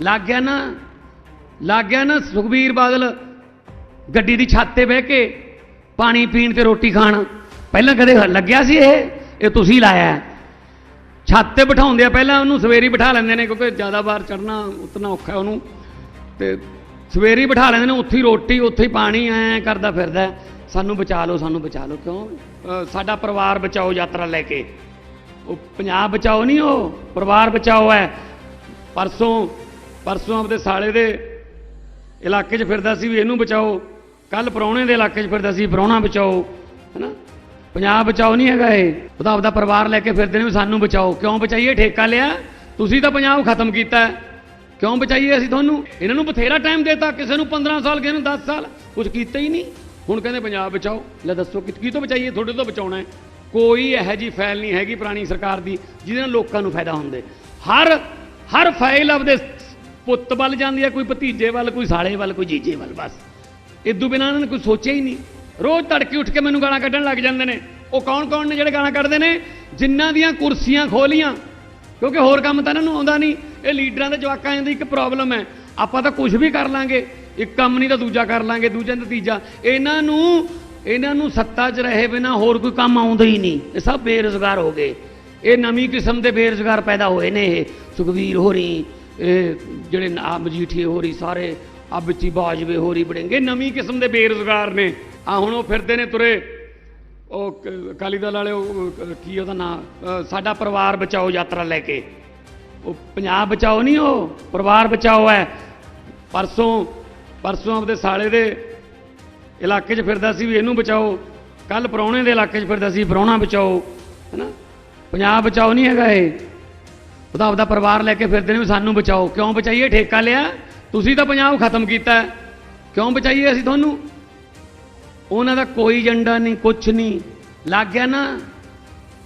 ਲੱਗ ਗਿਆ ਨਾ, ਲੱਗ ਗਿਆ ਨਾ ਸੁਖਬੀਰ ਬਾਦਲ ਗੱਡੀ ਦੀ ਛੱਤ ਤੇ ਬਹਿ ਕੇ ਪਾਣੀ ਪੀਣ ਤੇ ਰੋਟੀ ਖਾਣ। ਪਹਿਲਾਂ ਕਦੇ ਲੱਗਿਆ ਸੀ ਇਹ? ਇਹ ਤੁਸੀਂ ਲਾਇਆ ਛੱਤ ਤੇ ਬਿਠਾਉਂਦੇ ਆ, ਪਹਿਲਾਂ ਉਹਨੂੰ ਸਵੇਰੀ ਬਿਠਾ ਲੈਂਦੇ ਨੇ ਕਿਉਂਕਿ ਜ਼ਿਆਦਾ ਵਾਰ ਚੜਨਾ ਉਤਨਾ ਔਖਾ ਉਹਨੂੰ। ਤੇ ਸਵੇਰੀ ਬਿਠਾ ਲੈਂਦੇ ਨੇ, ਉੱਥੇ ਹੀ ਰੋਟੀ, ਉੱਥੇ ਹੀ ਪਾਣੀ, ਐ ਕਰਦਾ ਫਿਰਦਾ ਸਾਨੂੰ ਬਚਾ ਲਓ, ਸਾਨੂੰ ਬਚਾ ਲਓ। ਕਿਉਂ? ਸਾਡਾ ਪਰਿਵਾਰ ਬਚਾਓ ਯਾਤਰਾ ਲੈ ਕੇ। ਉਹ ਪੰਜਾਬ ਬਚਾਓ ਨਹੀਂ ਉਹ, ਪਰਿਵਾਰ ਬਚਾਓ ਹੈ। ਪਰਸੋਂ ਪਰਸੋਂ ਆਪਦੇ ਸਾਲੇ ਦੇ ਇਲਾਕੇ 'ਚ ਫਿਰਦਾ ਸੀ ਵੀ ਇਹਨੂੰ ਬਚਾਓ ਕੱਲ ਪ੍ਰਾਹੁਣੇ ਦੇ ਇਲਾਕੇ 'ਚ ਫਿਰਦਾ ਸੀ ਪ੍ਰਾਹੁਣਾ ਬਚਾਓ, ਹੈਨਾ? ਪੰਜਾਬ ਬਚਾਓ ਨਹੀਂ ਹੈਗਾ ਇਹ। ਉਹਦਾ ਆਪਦਾ ਪਰਿਵਾਰ ਲੈ ਕੇ ਫਿਰਦੇ ਨੇ ਵੀ ਸਾਨੂੰ ਬਚਾਓ। ਕਿਉਂ ਬਚਾਈਏ? ਠੇਕਾ ਲਿਆ, ਤੁਸੀਂ ਤਾਂ ਪੰਜਾਬ ਖਤਮ ਕੀਤਾ। ਕਿਉਂ ਬਚਾਈਏ ਅਸੀਂ ਤੁਹਾਨੂੰ? ਇਹਨਾਂ ਨੂੰ ਬਥੇਰਾ ਟਾਈਮ ਦੇਤਾ, ਕਿਸੇ ਨੂੰ 15 ਸਾਲ, ਕਿਸੇ ਨੂੰ 10 ਸਾਲ। ਕੁਝ ਕੀਤਾ ਹੀ ਨਹੀਂ। ਹੁਣ ਕਹਿੰਦੇ ਪੰਜਾਬ ਬਚਾਓ। ਲੈ ਦੱਸੋ, ਕਿ ਕੀ ਤੋਂ ਬਚਾਈਏ? ਤੁਹਾਡੇ ਤੋਂ ਬਚਾਉਣਾ ਹੈ। ਕੋਈ ਇਹੋ ਜੀ ਫਾਈਲ ਨਹੀਂ ਹੈਗੀ ਪੁਰਾਣੀ ਸਰਕਾਰ ਦੀ, ਜਿਹਦੇ ਨਾਲ ਲੋਕਾਂ ਨੂੰ ਫਾਇਦਾ ਹੁੰਦੇ ਹਰ ਹਰ ਫਾਈਲ ਆਪਦੇ ਪੁੱਤ ਵੱਲ ਜਾਂਦੀ ਹੈ ਕੋਈ ਭਤੀਜੇ ਵੱਲ, ਕੋਈ ਸਾਲੇ ਵੱਲ, ਕੋਈ ਜੀਜੇ ਵੱਲ, ਬਸ। ਇਦੋਂ ਬਿਨਾਂ ਇਹਨਾਂ ਨੇ ਕੋਈ ਸੋਚਿਆ ਹੀ ਨਹੀਂ। ਰੋਜ਼ ਤੜਕੇ ਉੱਠ ਕੇ ਮੈਨੂੰ ਗਾਲਾਂ ਕੱਢਣ ਲੱਗ ਜਾਂਦੇ ਨੇ। ਉਹ ਕੌਣ ਕੌਣ ਨੇ ਜਿਹੜੇ ਗਾਲਾਂ ਕੱਢਦੇ ਨੇ? ਜਿਨ੍ਹਾਂ ਦੀਆਂ ਕੁਰਸੀਆਂ ਖੋਲੀਆਂ। ਕਿਉਂਕਿ ਹੋਰ ਕੰਮ ਤਾਂ ਇਹਨਾਂ ਨੂੰ ਆਉਂਦਾ ਨਹੀਂ। ਇਹ ਲੀਡਰਾਂ ਦੇ ਜਵਾਕਾਂ ਦੀ ਇੱਕ ਪ੍ਰੋਬਲਮ ਹੈ। ਆਪਾਂ ਤਾਂ ਕੁਝ ਵੀ ਕਰ ਲਾਂਗੇ। ਇੱਕ ਕੰਮ ਨਹੀਂ ਤਾਂ ਦੂਜਾ ਕਰ ਲਾਂਗੇ, ਦੂਜਾ ਨਤੀਜਾ ਇਹਨਾਂ ਨੂੰ ਇਹਨਾਂ ਨੂੰ ਸੱਤਾ 'ਚ ਰਹੇ ਬਿਨਾ ਹੋਰ ਕੋਈ ਕੰਮ ਆਉਂਦਾ ਹੀ ਨਹੀਂ। ਇਹ ਸਭ ਬੇਰੁਜ਼ਗਾਰ ਹੋ ਗਏ। ਇਹ ਨਵੀਂ ਕਿਸਮ ਦੇ ਬੇਰੁਜ਼ਗਾਰ ਪੈਦਾ ਹੋਏ ਨੇ ਇਹ। ਸੁਖਵੀਰ ਹੋਰੀ ਇਹ ਜਿਹੜੇ ਆ ਮਜੀਠੀਏ ਹੋਰੀ ਸਾਰੇ ਆ ਵਿੱਚੀ ਬਾਜਵੇ ਹੋਰੀ ਬੜੇਂਗੇ ਨਵੀਂ ਕਿਸਮ ਦੇ ਬੇਰੁਜ਼ਗਾਰ ਨੇ। ਆ ਹੁਣ ਉਹ ਫਿਰਦੇ ਨੇ ਤੁਰੇ। ਉਹ ਅਕਾਲੀ ਦਲ ਵਾਲੇ, ਉਹ ਕੀ ਉਹਦਾ ਨਾਂ? ਸਾਡਾ ਪਰਿਵਾਰ ਬਚਾਓ ਯਾਤਰਾ ਲੈ ਕੇ। ਉਹ ਪੰਜਾਬ ਬਚਾਓ ਨਹੀਂ ਉਹ, ਪਰਿਵਾਰ ਬਚਾਓ ਹੈ। ਪਰਸੋਂ ਪਰਸੋਂ ਆਪਦੇ ਸਾਲੇ ਦੇ ਇਲਾਕੇ 'ਚ ਫਿਰਦਾ ਸੀ ਵੀ ਇਹਨੂੰ ਬਚਾਓ। ਕੱਲ ਪ੍ਰਾਹੁਣੇ ਦੇ ਇਲਾਕੇ 'ਚ ਫਿਰਦਾ ਸੀ ਪ੍ਰਾਹੁਣਾ ਬਚਾਓ। ਹੈਨਾ? ਪੰਜਾਬ ਬਚਾਓ ਨਹੀਂ ਹੈਗਾ ਇਹ। ਉਹਦਾ ਆਪਦਾ ਪਰਿਵਾਰ ਲੈ ਕੇ ਫਿਰਦੇ ਨੇ ਵੀ ਸਾਨੂੰ ਬਚਾਓ। ਕਿਉਂ ਬਚਾਈਏ? ਠੇਕਾ ਲਿਆ। ਤੁਸੀਂ ਤਾਂ ਪੰਜਾਬ ਖਤਮ ਕੀਤਾ। ਕਿਉਂ ਬਚਾਈਏ ਅਸੀਂ ਤੁਹਾਨੂੰ? ਉਹਨਾਂ ਦਾ ਕੋਈ ਏਜੰਡਾ ਨਹੀਂ, ਕੁਛ ਨਹੀਂ। ਲੱਗ ਗਿਆ ਨਾ,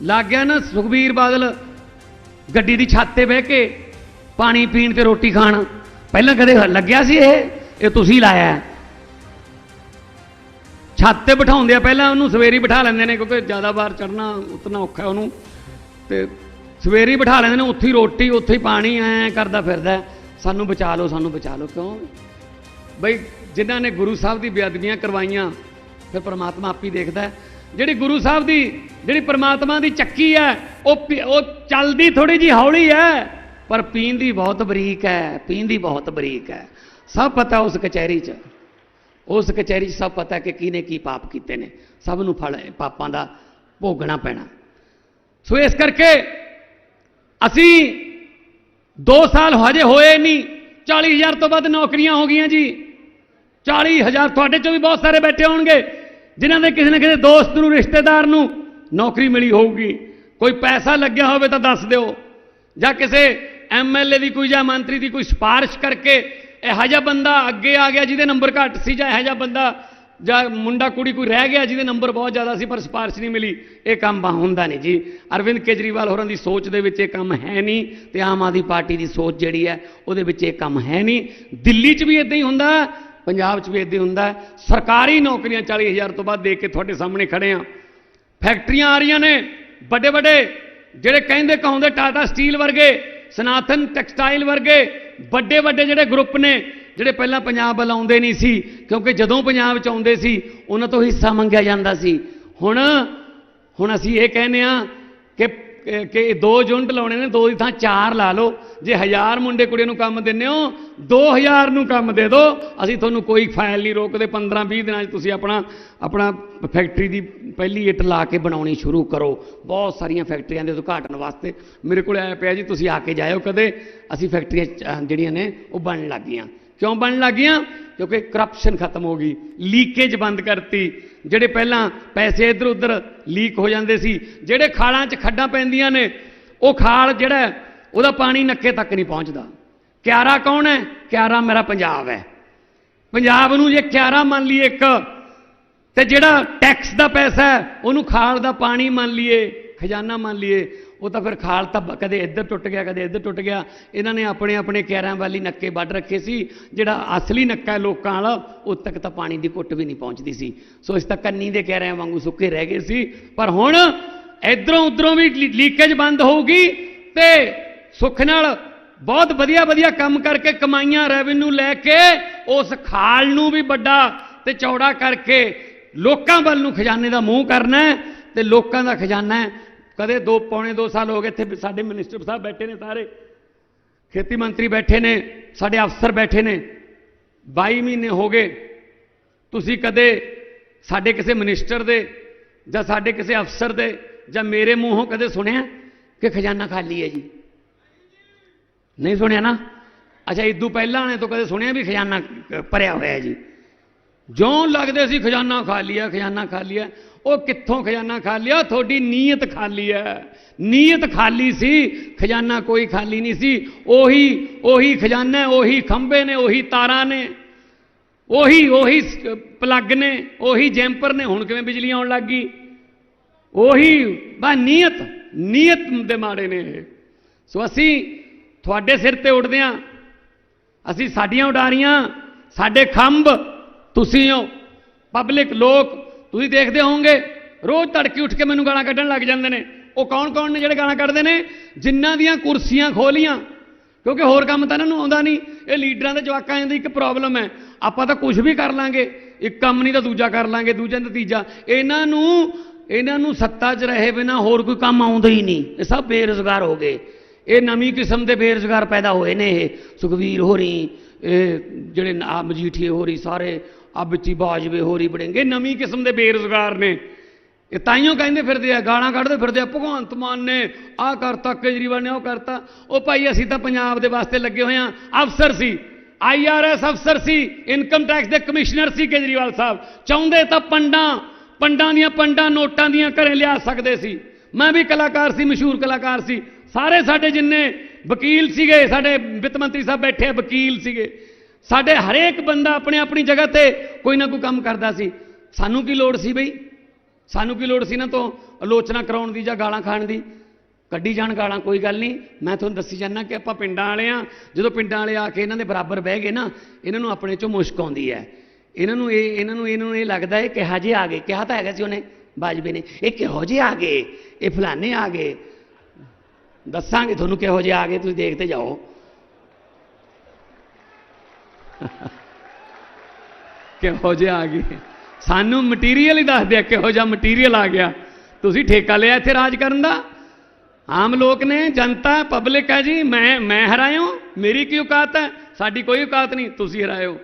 ਲੱਗ ਗਿਆ ਨਾ ਸੁਖਬੀਰ ਬਾਦਲ ਗੱਡੀ ਦੀ ਛੱਤ ਤੇ ਬਹਿ ਕੇ ਪਾਣੀ ਪੀਣ ਤੇ ਰੋਟੀ ਖਾਣ। ਪਹਿਲਾਂ ਕਦੇ ਲੱਗਿਆ ਸੀ ਇਹ? ਇਹ ਤੁਸੀਂ ਲਾਇਆ ਛੱਤ ਤੇ ਬਿਠਾਉਂਦੇ ਆ। ਪਹਿਲਾਂ ਉਹਨੂੰ ਸਵੇਰੀ ਬਿਠਾ ਲੈਂਦੇ ਨੇ ਕਿਉਂਕਿ ਜ਼ਿਆਦਾ ਵਾਰ ਚੜਨਾ ਉਤਨਾ ਔਖਾ ਉਹਨੂੰ। ਤੇ ਸਵੇਰੀ ਬਿਠਾ ਲੈਂਦੇ ਨੇ, ਉੱਥੇ ਹੀ ਰੋਟੀ, ਉੱਥੇ ਹੀ ਪਾਣੀ, ਐ ਕਰਦਾ ਫਿਰਦਾ। ਸਾਨੂੰ ਬਚਾ ਲਓ, ਸਾਨੂੰ ਬਚਾ ਲਓ, ਕਿਉਂ? ਬਈ ਜਿਨ੍ਹਾਂ ਨੇ ਗੁਰੂ ਸਾਹਿਬ ਦੀ ਬੇਅਦਬੀਆਂ ਕਰਵਾਈਆਂ, ਫਿਰ ਪ੍ਰਮਾਤਮਾ ਆਪ ਹੀ ਦੇਖਦਾ ਜਿਹੜੀ ਗੁਰੂ ਸਾਹਿਬ ਦੀ, ਜਿਹੜੀ ਪ੍ਰਮਾਤਮਾ ਦੀ ਚੱਕੀ ਹੈ, ਉਹ ਪੀ- ਉਹ ਚੱਲਦੀ ਥੋੜੀ ਜੀ ਹੌਲੀ ਹੈ, ਪਰ ਪੀਣਦੀ ਬਹੁਤ ਬਰੀਕ ਹੈ ਪੀਣਦੀ ਬਹੁਤ ਬਰੀਕ ਹੈ। ਸਭ ਪਤਾ ਉਸ ਕਚਹਿਰੀ 'ਚ। ਉਸ ਕਚਹਿਰੀ 'ਚ ਸਭ ਪਤਾ ਕਿ ਕਿਹਨੇ ਕੀ ਪਾਪ ਕੀਤੇ ਨੇ। ਸਭ ਨੂੰ ਫਲ, ਪਾਪਾਂ ਦਾ ਭੋਗਣਾ ਪੈਣਾ। ਸੋ ਇਸ ਕਰਕੇ ਅਸੀਂ 2 ਸਾਲ ਹਜੇ ਹੋਏ ਨਹੀਂ 40000 ਤੋਂ ਵੱਧ ਨੌਕਰੀਆਂ ਹੋ ਗਈਆਂ ਜੀ। 40000 ਤੁਹਾਡੇ ਚੋਂ ਵੀ ਬਹੁਤ ਸਾਰੇ ਬੈਠੇ ਹੋਣਗੇ, ਜਿਨ੍ਹਾਂ ਦੇ ਕਿਸੇ ਨਾ ਕਿਸੇ ਦੋਸਤ ਨੂੰ, ਰਿਸ਼ਤੇਦਾਰ ਨੂੰ ਨੌਕਰੀ ਮਿਲੀ ਹੋਊਗੀ। ਕੋਈ ਪੈਸਾ ਲੱਗਿਆ ਹੋਵੇ ਤਾਂ ਦੱਸ ਦਿਓ। ਜਾਂ ਕਿਸੇ ਐਮਐਲਏ ਦੀ ਕੋਈ ਜਾਂ ਮੰਤਰੀ ਦੀ ਕੋਈ ਸਿਫਾਰਿਸ਼ ਕਰਕੇ, ਇਹੋ ਜਿਹਾ ਬੰਦਾ ਅੱਗੇ ਆ ਗਿਆ ਜਿਹਦੇ ਨੰਬਰ ਘੱਟ ਸੀ ਜਾਂ ਇਹੋ ਜਿਹਾ ਬੰਦਾ ਜਾਂ ਮੁੰਡਾ ਕੁੜੀ ਕੋਈ ਰਹਿ ਗਿਆ ਜਿਹਦੇ ਨੰਬਰ ਬਹੁਤ ਜ਼ਿਆਦਾ ਸੀ, ਪਰ ਸਿਫਾਰਿਸ਼ ਨਹੀਂ ਮਿਲੀ, ਇਹ ਕੰਮ ਬਾ ਹੁੰਦਾ ਨਹੀਂ ਜੀ। ਅਰਵਿੰਦ ਕੇਜਰੀਵਾਲ ਹੋਰਾਂ ਦੀ ਸੋਚ ਦੇ ਵਿੱਚ ਇਹ ਕੰਮ ਹੈ ਨਹੀਂ ਤੇ ਆਮ ਆਦਮੀ ਪਾਰਟੀ ਦੀ ਸੋਚ ਜਿਹੜੀ ਹੈ, ਉਹਦੇ ਵਿੱਚ ਇਹ ਕੰਮ ਹੈ ਨਹੀਂ। ਦਿੱਲੀ 'ਚ ਵੀ ਇਦਾਂ ਹੀ ਹੁੰਦਾ, ਪੰਜਾਬ 'ਚ ਵੀ ਇਦਾਂ ਹੀ ਹੁੰਦਾ। ਸਰਕਾਰੀ ਨੌਕਰੀਆਂ 40000 ਤੋਂ ਬਾਅਦ ਦੇ ਕੇ ਤੁਹਾਡੇ ਸਾਹਮਣੇ ਖੜੇ ਆ। ਫੈਕਟਰੀਆਂ ਆ ਰਹੀਆਂ ਨੇ ਵੱਡੇ ਵੱਡੇ ਜਿਹੜੇ ਕਹਿੰਦੇ ਕਹਾਉਂਦੇ ਟਾਟਾ ਸਟੀਲ ਵਰਗੇ, ਸਨਾਤਨ ਟੈਕਸਟਾਈਲ ਵਰਗੇ ਵੱਡੇ ਵੱਡੇ ਜਿਹੜੇ ਗਰੁੱਪ ਨੇ, ਜਿਹੜੇ ਪਹਿਲਾਂ ਪੰਜਾਬ ਵੱਲ ਆਉਂਦੇ ਨਹੀਂ ਸੀ, ਕਿਉਂਕਿ ਜਦੋਂ ਪੰਜਾਬ ਚ ਆਉਂਦੇ ਸੀ, ਉਹਨਾਂ ਤੋਂ ਹਿੱਸਾ ਮੰਗਿਆ ਜਾਂਦਾ ਸੀ। ਹੁਣ ਹੁਣ ਅਸੀਂ ਇਹ ਕਹਿੰਦੇ ਆ ਕਿ ਕਿ ਦੋ ਯੂਨਿਟ ਲਾਉਣੇ ਨੇ, ਦੋ ਦੀ ਥਾਂ ਚਾਰ ਲਾ ਲਓ। ਜੇ ਹਜ਼ਾਰ ਮੁੰਡੇ ਕੁੜੀਆਂ ਨੂੰ ਕੰਮ ਦਿੰਦੇ ਹੋ 2000 ਨੂੰ ਕੰਮ ਦੇ ਦਿਓ ਅਸੀਂ ਤੁਹਾਨੂੰ ਕੋਈ ਫਾਇਲ ਨਹੀਂ ਰੋਕਦੇ 15 20 ਦਿਨਾਂ 'ਚ ਤੁਸੀਂ ਆਪਣਾ ਆਪਣਾ ਫੈਕਟਰੀ ਦੀ ਪਹਿਲੀ ਇੱਟ ਲਾ ਕੇ ਬਣਾਉਣੀ ਸ਼ੁਰੂ ਕਰੋ। ਬਹੁਤ ਸਾਰੀਆਂ ਫੈਕਟਰੀਆਂ ਦੇ ਉਦਘਾਟਨ ਵਾਸਤੇ ਮੇਰੇ ਕੋਲ ਆਇਆ ਪਿਆ ਜੀ, ਤੁਸੀਂ ਆ ਕੇ ਜਾਇਓ ਕਦੇ। ਅਸੀਂ ਫੈਕਟਰੀਆਂ ਚ- ਜਿਹੜੀਆਂ ਨੇ, ਉਹ ਬਣਨ ਲੱਗ ਗਈਆਂ। ਕਿਉਂ ਬਣਨ ਲੱਗ ਗਈਆਂ? ਕਿਉਂਕਿ ਕਰਪਸ਼ਨ ਖਤਮ ਹੋ ਗਈ। ਲੀਕੇਜ ਬੰਦ ਕਰਤੀ। ਜਿਹੜੇ ਪਹਿਲਾਂ ਪੈਸੇ ਇੱਧਰ ਉੱਧਰ ਲੀਕ ਹੋ ਜਾਂਦੇ ਸੀ, ਜਿਹੜੇ ਖਾਲਾਂ 'ਚ ਖੱਡਾਂ ਪੈਂਦੀਆਂ ਨੇ, ਉਹ ਖਾਲ ਜਿਹੜਾ ਉਹਦਾ ਪਾਣੀ ਨੱਕੇ ਤੱਕ ਨਹੀਂ ਪਹੁੰਚਦਾ। ਕਿਆਰਾ ਕੌਣ ਹੈ? ਕਿਆਰਾ ਮੇਰਾ ਪੰਜਾਬ ਹੈ। ਪੰਜਾਬ ਨੂੰ ਜੇ ਕਿਆਰਾ ਮੰਨ ਲਈਏ ਇੱਕ, ਤੇ ਜਿਹੜਾ ਟੈਕਸ ਦਾ ਪੈਸਾ ਉਹਨੂੰ ਖਾਲ ਦਾ ਪਾਣੀ ਮੰਨ ਲਈਏ, ਖਜ਼ਾਨਾ ਮੰਨ ਲਈਏ ਉਹ ਤਾਂ ਫਿਰ ਖਾਲ ਤਾਂ ਬ- ਕਦੇ ਇੱਧਰ ਟੁੱਟ ਗਿਆ, ਕਦੇ ਇੱਧਰ ਟੁੱਟ ਗਿਆ। ਇਹਨਾਂ ਨੇ ਆਪਣੇ ਆਪਣੇ ਕਿਆਰਾਂ ਵਾਲੀ ਨੱਕੇ ਵੱਢ ਰੱਖੇ ਸੀ, ਜਿਹੜਾ ਅਸਲੀ ਨੱਕਾ ਹੈ ਲੋਕਾਂ ਵਾਲਾ ਉਦ ਤੱਕ ਤਾਂ ਪਾਣੀ ਦੀ ਘੁੱਟ ਵੀ ਨਹੀਂ ਪਹੁੰਚਦੀ ਸੀ। ਸੋ ਇਸ ਤੱਕ ਕੰਨੀ ਦੇ ਕਿਆਰਿਆਂ ਵਾਂਗੂ ਸੁੱਕੇ ਰਹਿ ਗਏ ਸੀ। ਪਰ ਹੁਣ ਇਧਰੋਂ ਉਧਰੋਂ ਵੀ ਲੀਕੇਜ ਬੰਦ ਹੋਊਗੀ ਤੇ ਸੁੱਖ ਨਾਲ ਬਹੁਤ ਵਧੀਆ ਵਧੀਆ ਕੰਮ ਕਰਕੇ ਕਮਾਈਆਂ ਰੈਵਨਿਊ ਲੈ ਕੇ ਉਸ ਖਾਲ ਨੂੰ ਵੀ ਵੱਡਾ ਤੇ ਚੌੜਾ ਕਰਕੇ ਲੋਕਾਂ ਵੱਲ ਨੂੰ ਖਜ਼ਾਨੇ ਦਾ ਮੂੰਹ ਕਰਨਾ ਹੈ ਤੇ ਲੋਕਾਂ ਦਾ ਖਜ਼ਾਨਾ ਕਦੇ ਦੋ ਪੌਣੇ 2 ਸਾਲ ਹੋ ਗਏ ਇੱਥੇ ਸਾਡੇ ਮਿਨਿਸਟਰ ਸਾਹਿਬ ਬੈਠੇ ਨੇ ਸਾਰੇ। ਖੇਤੀ ਮੰਤਰੀ ਬੈਠੇ ਨੇ, ਸਾਡੇ ਅਫਸਰ ਬੈਠੇ ਨੇ। 22 ਮਹੀਨੇ ਹੋ ਗਏ, ਤੁਸੀਂ ਕਦੇ ਸਾਡੇ ਕਿਸੇ ਮਿਨਿਸਟਰ ਦੇ ਜਾਂ ਸਾਡੇ ਕਿਸੇ ਅਫਸਰ ਦੇ ਜਾਂ ਮੇਰੇ ਮੂੰਹੋਂ ਕਦੇ ਸੁਣਿਆ ਕਿ ਖਜ਼ਾਨਾ ਖਾਲੀ ਹੈ ਜੀ? ਨਹੀਂ ਸੁਣਿਆ ਨਾ? ਅੱਛਾ ਇਦੋਂ ਪਹਿਲਾਂ ਨੇ ਤੋਂ ਕਦੇ ਸੁਣਿਆ ਵੀ ਖਜ਼ਾਨਾ ਭਰਿਆ ਹੋਇਆ ਹੈ ਜੀ? ਜਿਉਂ ਲੱਗਦੇ ਸੀ ਖਜ਼ਾਨਾ ਖਾਲੀ ਹੈ, ਖਜ਼ਾਨਾ ਖਾਲੀ ਹੈ। ਉਹ ਕਿੱਥੋਂ ਖਜ਼ਾਨਾ ਖਾਲੀ ਆ? ਤੁਹਾਡੀ ਨੀਅਤ ਖਾਲੀ ਹੈ ਨੀਅਤ ਖਾਲੀ ਸੀ, ਖਜ਼ਾਨਾ ਕੋਈ ਖਾਲੀ ਨਹੀਂ ਸੀ। ਉਹੀ ਉਹੀ ਖਜ਼ਾਨਾ, ਉਹੀ ਖੰਭੇ ਨੇ, ਉਹੀ ਤਾਰਾਂ ਨੇ। ਉਹੀ ਉਹੀ ਪਲੱਗ ਨੇ, ਉਹੀ ਜੈਂਪਰ ਨੇ। ਹੁਣ ਕਿਵੇਂ ਬਿਜਲੀ ਆਉਣ ਲੱਗ ਗਈ? ਉਹੀ ਬਾ ਨੀਅਤ ਨੀਅਤ ਦੇ ਮਾੜੇ ਨੇ ਸੋ ਅਸੀਂ ਤੁਹਾਡੇ ਸਿਰ ਤੇ ਉੱਡਦੇ ਹਾਂ ਅਸੀਂ ਸਾਡੀਆਂ ਉਡਾਰੀਆਂ, ਸਾਡੇ ਖੰਭ ਤੁਸੀਂ ਹੋ। ਪਬਲਿਕ ਲੋਕ ਤੁਸੀਂ ਦੇਖਦੇ ਹੋਵੋਗੇ, ਰੋਜ਼ ਤੜਕੇ ਉੱਠ ਕੇ ਮੈਨੂੰ ਗਾਲਾਂ ਕੱਢਣ ਲੱਗ ਜਾਂਦੇ ਨੇ। ਉਹ ਕੌਣ ਕੌਣ ਨੇ ਜਿਹੜੇ ਗਾਲਾਂ ਕੱਢਦੇ ਨੇ? ਜਿਨ੍ਹਾਂ ਦੀਆਂ ਕੁਰਸੀਆਂ ਖੋਲੀਆਂ। ਕਿਉਂਕਿ ਹੋਰ ਕੰਮ ਤਾਂ ਇਹਨਾਂ ਨੂੰ ਆਉਂਦਾ ਨਹੀਂ। ਇਹ ਲੀਡਰਾਂ ਦੇ ਜਵਾਕਾਂ ਦੀ ਇੱਕ ਪ੍ਰੋਬਲਮ ਹੈ। ਆਪਾਂ ਤਾਂ ਕੁਝ ਵੀ ਕਰ ਲਾਂਗੇ। ਇੱਕ ਕੰਮ ਨਹੀਂ ਤਾਂ ਦੂਜਾ ਕਰ ਲਾਂਗੇ, ਦੂਜਾ ਨਤੀਜਾ ਇਹਨਾਂ ਨੂੰ ਇਹਨਾਂ ਨੂੰ ਸੱਤਾ 'ਚ ਰਹੇ ਬਿਨਾ ਹੋਰ ਕੋਈ ਕੰਮ ਆਉਂਦਾ ਹੀ ਨਹੀਂ। ਇਹ ਸਭ ਬੇਰੁਜ਼ਗਾਰ ਹੋ ਗਏ। ਇਹ ਨਵੀਂ ਕਿਸਮ ਦੇ ਬੇਰੁਜ਼ਗਾਰ ਪੈਦਾ ਹੋਏ ਨੇ ਇਹ। ਸੁਖਵੀਰ ਹੋਰੀ, ਇਹ ਜਿਹੜੇ ਆ ਮਜੀਠੀਏ ਹੋਰੀ ਸਾਰੇ ਆ ਵਿੱਚੀ ਬਾਜਵੇ ਹੋਰੀ ਬੜੇਂਗੇ ਨਵੀਂ ਕਿਸਮ ਦੇ ਬੇਰੁਜ਼ਗਾਰ ਨੇ। ਇਹ ਤਾਈਓ ਕਹਿੰਦੇ ਫਿਰਦੇ ਆ, ਗਾਲਾਂ ਕੱਢਦੇ ਫਿਰਦੇ ਆ, ਭਗਵੰਤ ਮਾਨ ਨੇ ਆਹ ਕਰਤਾ, ਕੇਜਰੀਵਾਲ ਨੇ ਉਹ ਕਰਤਾ। ਉਹ ਭਾਈ ਅਸੀਂ ਤਾਂ ਪੰਜਾਬ ਦੇ ਵਾਸਤੇ ਲੱਗੇ ਹੋਏ ਆ। ਅਫਸਰ ਸੀ ਆਈਆਰਐਸ ਅਫਸਰ ਸੀ, ਇਨਕਮ ਟੈਕਸ ਦੇ ਕਮਿਸ਼ਨਰ ਸੀ ਕੇਜਰੀਵਾਲ ਸਾਹਿਬ। ਚਾਹੁੰਦੇ ਤਾਂ ਪੰਡਾਂ ਪੰਡਾਂ ਦੀਆਂ ਪੰਡਾਂ ਨੋਟਾਂ ਦੀਆਂ ਘਰੇ ਲਿਆ ਸਕਦੇ ਸੀ। ਮੈਂ ਵੀ ਕਲਾਕਾਰ ਸੀ, ਮਸ਼ਹੂਰ ਕਲਾਕਾਰ ਸੀ। ਸਾਰੇ ਸਾਡੇ ਜਿੰਨੇ ਵਕੀਲ ਸੀਗੇ, ਸਾਡੇ ਵਿੱਤ ਮੰਤਰੀ ਸਾਹਿਬ ਬੈਠੇ ਵਕੀਲ ਸੀਗੇ। ਸਾਡੇ ਹਰੇਕ ਬੰਦਾ ਆਪਣੇ ਆਪਣੀ ਜਗ੍ਹਾ ਤੇ ਕੋਈ ਨਾ ਕੋਈ ਕੰਮ ਕਰਦਾ ਸੀ। ਸਾਨੂੰ ਕੀ ਲੋੜ ਸੀ ਬਈ? ਸਾਨੂੰ ਕੀ ਲੋੜ ਸੀ ਨਾ ਤੋਂ ਆਲੋਚਨਾ ਕਰਾਉਣ ਦੀ ਜਾਂ ਗਾਲਾਂ ਖਾਣ ਦੀ? ਕੱਢੀ ਜਾਣ ਗਾਲਾਂ, ਕੋਈ ਗੱਲ ਨਹੀਂ। ਮੈਂ ਤੁਹਾਨੂੰ ਦੱਸੀ ਜਾਂਦਾ ਕਿ ਆਪਾਂ ਪਿੰਡਾਂ ਵਾਲੇ ਆ ਜਦੋਂ ਪਿੰਡਾਂ ਵਾਲੇ ਆ ਕੇ ਇਹਨਾਂ ਦੇ ਬਰਾਬਰ ਬਹਿ ਗਏ ਨਾ, ਇਹਨਾਂ ਨੂੰ ਆਪਣੇ ਚੋਂ ਮੁਸ਼ਕ ਆਉਂਦੀ ਹੈ। ਇਹਨਾਂ ਨੂੰ ਇਹ, ਇਹਨਾਂ ਨੂੰ ਇਹਨਾਂ ਨੂੰ ਇਹ ਲੱਗਦਾ ਹੈ ਕਿ ਹਜੇ ਆ ਗਏ। ਕਿਹਾ ਤਾਂ ਹੈਗਾ ਸੀ ਉਹਨੇ, ਬਾਜਵੇ ਨੇ। ਇਹ ਕਿਹੋ ਜਿਹੇ ਆ ਗਏ? ਇਹ ਫਲਾਣੇ ਆ ਗਏ। ਦੱਸਾਂਗੇ ਤੁਹਾਨੂੰ ਕਿਹੋ ਜਿਹੇ ਆ ਗਏ, ਤੁਸੀਂ ਦੇਖਦੇ ਜਾਓ। ਕਿਹੋ ਜਿਹੇ ਆ ਗਏ? ਸਾਨੂੰ ਮਟੀਰੀਅਲ ਹੀ ਦੱਸਦੇ ਆ ਕਿਹੋ ਜਿਹਾ ਮਟੀਰੀਅਲ ਆ ਗਿਆ। ਤੁਸੀਂ ਠੇਕਾ ਲਿਆ ਇੱਥੇ ਰਾਜ ਕਰਨ ਦਾ? ਆਮ ਲੋਕ ਨੇ, ਜਨਤਾ ਪਬਲਿਕ ਹੈ ਜੀ, ਮੈਂ ਮੈਂ ਹਰਾਇਓ ਮੇਰੀ ਕੀ ਔਕਾਤ ਹੈ? ਸਾਡੀ ਕੋਈ ਔਕਾਤ ਨਹੀਂ, ਤੁਸੀਂ ਹਰਾਇਓ।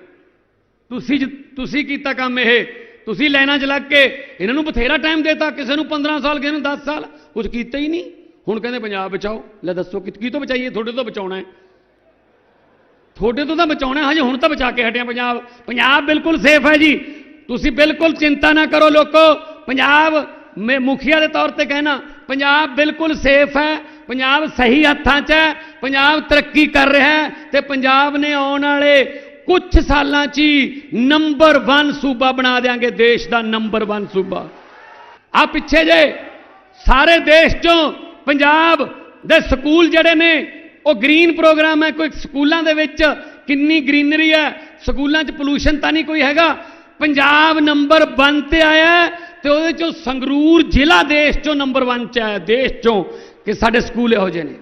ਤੁਸੀਂ ਜ- ਤੁਸੀਂ ਕੀਤਾ ਕੰਮ ਇਹ, ਤੁਸੀਂ ਲਾਈਨਾਂ 'ਚ ਲੱਗ ਕੇ ਇਹਨਾਂ ਨੂੰ ਬਥੇਰਾ ਟਾਈਮ ਦੇਤਾ, ਕਿਸੇ ਨੂੰ 15 ਸਾਲ, ਕਿਸੇ ਨੂੰ 10 ਸਾਲ ਕੁਝ ਕੀਤਾ ਹੀ ਨਹੀਂ। ਹੁਣ ਕਹਿੰਦੇ ਪੰਜਾਬ ਬਚਾਓ, ਲੈ ਦੱਸੋ ਕਿ, ਕੀ ਤੋਂ ਬਚਾਈਏ? ਤੁਹਾਡੇ ਤੋਂ ਬਚਾਉਣਾ ਹੈ। ਤੁਹਾਡੇ ਤੋਂ ਤਾਂ ਬਚਾਉਣਾ ਹਜੇ ਹੁਣ ਤਾਂ ਬਚਾ ਕੇ ਹਟਿਆ ਪੰਜਾਬ। ਪੰਜਾਬ ਬਿਲਕੁਲ ਸੇਫ ਹੈ ਜੀ। ਤੁਸੀਂ ਬਿਲਕੁਲ ਚਿੰਤਾ ਨਾ ਕਰੋ ਲੋਕੋ। ਪੰਜਾਬ ਮੈਂ ਮੁਖੀਆ ਦੇ ਤੌਰ ਤੇ ਕਹਿਣਾ, ਪੰਜਾਬ ਬਿਲਕੁਲ ਸੇਫ ਹੈ, ਪੰਜਾਬ ਸਹੀ ਹੱਥਾਂ 'ਚ ਹੈ, ਪੰਜਾਬ ਤਰੱਕੀ ਕਰ ਰਿਹਾ ਹੈ ਤੇ ਪੰਜਾਬ ਨੇ ਆਉਣ ਵਾਲੇ ਕੁਝ ਸਾਲਾਂ 'ਚ ਹੀ ਨੰਬਰ 1 ਸੂਬਾ ਬਣਾ ਦੇਾਂਗੇ ਦੇਸ਼ ਦਾ ਨੰਬਰ 1 ਸੂਬਾ। ਆ ਪਿੱਛੇ ਜੇ ਸਾਰੇ ਦੇਸ਼ ਚੋਂ ਪੰਜਾਬ ਦੇ ਸਕੂਲ ਜਿਹੜੇ ਨੇ ਉਹ ਗ੍ਰੀਨ ਪ੍ਰੋਗਰਾਮ ਹੈ, ਕੋਈ ਸਕੂਲਾਂ ਦੇ ਵਿੱਚ ਕਿੰਨੀ ਗ੍ਰੀਨਰੀ ਹੈ, ਸਕੂਲਾਂ 'ਚ ਪੋਲੂਸ਼ਨ ਤਾਂ ਨਹੀਂ ਕੋਈ ਹੈਗਾ। ਪੰਜਾਬ ਨੰਬਰ 1 ਤੇ ਆਇਆ ਹੈ ਤੇ ਉਹਦੇ ਚੋਂ ਸੰਗਰੂਰ ਜ਼ਿਲ੍ਹਾ ਦੇਸ਼ ਚੋਂ ਨੰਬਰ 1 ਚ ਆਇਆ, ਦੇਸ਼ ਚੋਂ, ਕਿ ਸਾਡੇ ਸਕੂਲ ਇਹੋ ਜਿਹੇ ਨੇ।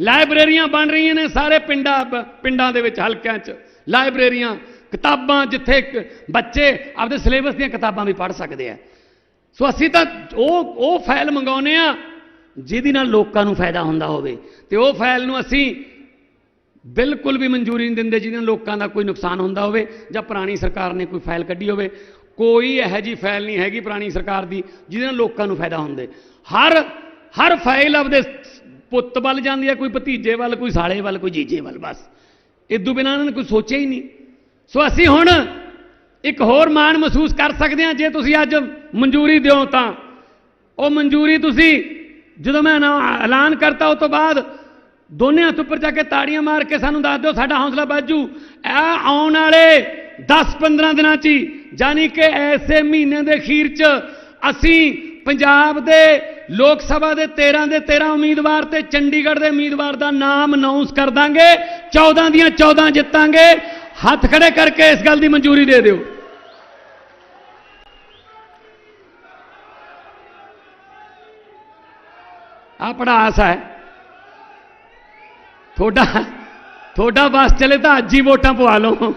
ਲਾਇਬ੍ਰੇਰੀਆਂ ਬਣ ਰਹੀਆਂ ਨੇ ਸਾਰੇ ਪਿੰਡਾਂ ਬ- ਪਿੰਡਾਂ ਦੇ ਵਿੱਚ, ਹਲਕਿਆਂ 'ਚ। ਲਾਇਬ੍ਰੇਰੀਆਂ, ਕਿਤਾਬਾਂ ਜਿੱਥੇ ਬੱਚੇ ਆਪਦੇ ਸਿਲੇਬਸ ਦੀਆਂ ਕਿਤਾਬਾਂ ਵੀ ਪੜ੍ਹ ਸਕਦੇ ਆ। ਸੋ ਅਸੀਂ ਤਾਂ ਉਹ ਉਹ ਫਾਈਲ ਮੰਗਾਉਨੇ ਆ ਜਿਹਦੇ ਨਾਲ ਲੋਕਾਂ ਨੂੰ ਫਾਇਦਾ ਹੁੰਦਾ ਹੋਵੇ। ਤੇ ਉਹ ਫਾਈਲ ਨੂੰ ਅਸੀਂ ਬਿਲਕੁਲ ਵੀ ਮਨਜ਼ੂਰੀ ਨਹੀਂ ਦਿੰਦੇ ਜਿਹਦੇ ਨਾਲ ਲੋਕਾਂ ਦਾ ਕੋਈ ਨੁਕਸਾਨ ਹੁੰਦਾ ਹੋਵੇ ਜਾਂ ਪੁਰਾਣੀ ਸਰਕਾਰ ਨੇ ਕੋਈ ਫਾਈਲ ਕੱਢੀ ਹੋਵੇ। ਕੋਈ ਇਹੋ ਜੀ ਫਾਈਲ ਨਹੀਂ ਹੈਗੀ ਪੁਰਾਣੀ ਸਰਕਾਰ ਦੀ ਜਿਹਦੇ ਨਾਲ ਲੋਕਾਂ ਨੂੰ ਫਾਇਦਾ ਹੁੰਦੇ। ਹਰ ਹਰ ਫਾਈਲ ਆਪਦੇ ਪੁੱਤ ਵੱਲ ਜਾਂਦੀ ਹੈ, ਕੋਈ ਭਤੀਜੇ ਵੱਲ, ਕੋਈ ਸਾਲੇ ਵੱਲ, ਕੋਈ ਜੀਜੇ ਵੱਲ ਬਸ। ਇਦੋਂ ਬਿਨਾਂ ਇਹਨਾਂ ਨੇ ਕੋਈ ਸੋਚਿਆ ਹੀ ਨਹੀਂ। ਸੋ ਅਸੀਂ ਹੁਣ ਇੱਕ ਹੋਰ ਮਾਣ ਮਹਿਸੂਸ ਕਰ ਸਕਦੇ ਹਾਂ। ਜੇ ਤੁਸੀਂ ਅੱਜ ਮਨਜ਼ੂਰੀ ਦਿਓ ਤਾਂ। ਉਹ ਮਨਜ਼ੂਰੀ ਤੁਸੀਂ ਜਦੋਂ ਮੈਂ ਐਨਾ- ਐਲਾਨ ਕਰਤਾ ਉਸ ਤੋਂ ਬਾਅਦ ਦੋਨੇ ਹੱਥ ਉੱਪਰ ਜਾ ਕੇ ਤਾੜੀਆਂ ਮਾਰ ਕੇ ਸਾਨੂੰ ਦੱਸ ਦਿਓ, ਸਾਡਾ ਹੌਸਲਾ ਬਾਜੂ ਇਹ ਆਉਣ ਵਾਲੇ 10-15 ਦਿਨਾਂ 'ਚ ਹੀ, ਯਾਨੀ ਕਿ ਐਸੇ ਮਹੀਨੇ ਦੇ ਅਖੀਰ 'ਚ ਅਸੀਂ ਪੰਜਾਬ ਦੇ ਲੋਕ ਸਭਾ ਦੇ 13 ਦੇ 13 ਉਮੀਦਵਾਰ ਤੇ ਚੰਡੀਗੜ੍ਹ ਦੇ ਉਮੀਦਵਾਰ ਦਾ ਨਾਮ ਅਨਾਉਂਸ ਕਰ ਦਾਂਗੇ 14 ਦੀਆਂ 14 ਜਿੱਤਾਂਗੇ। ਹੱਥ ਖੜੇ ਕਰਕੇ ਇਸ ਗੱਲ ਦੀ ਮਨਜ਼ੂਰੀ ਦੇ ਦਿਓ। ਆਪਣਾ ਆਸ ਹੈ। ਤੁਹਾਡਾ ਤੁਹਾਡਾ ਬਸ ਚਲੇ ਤਾਂ ਅੱਜ ਹੀ ਵੋਟਾਂ ਪਵਾ ਲਓ।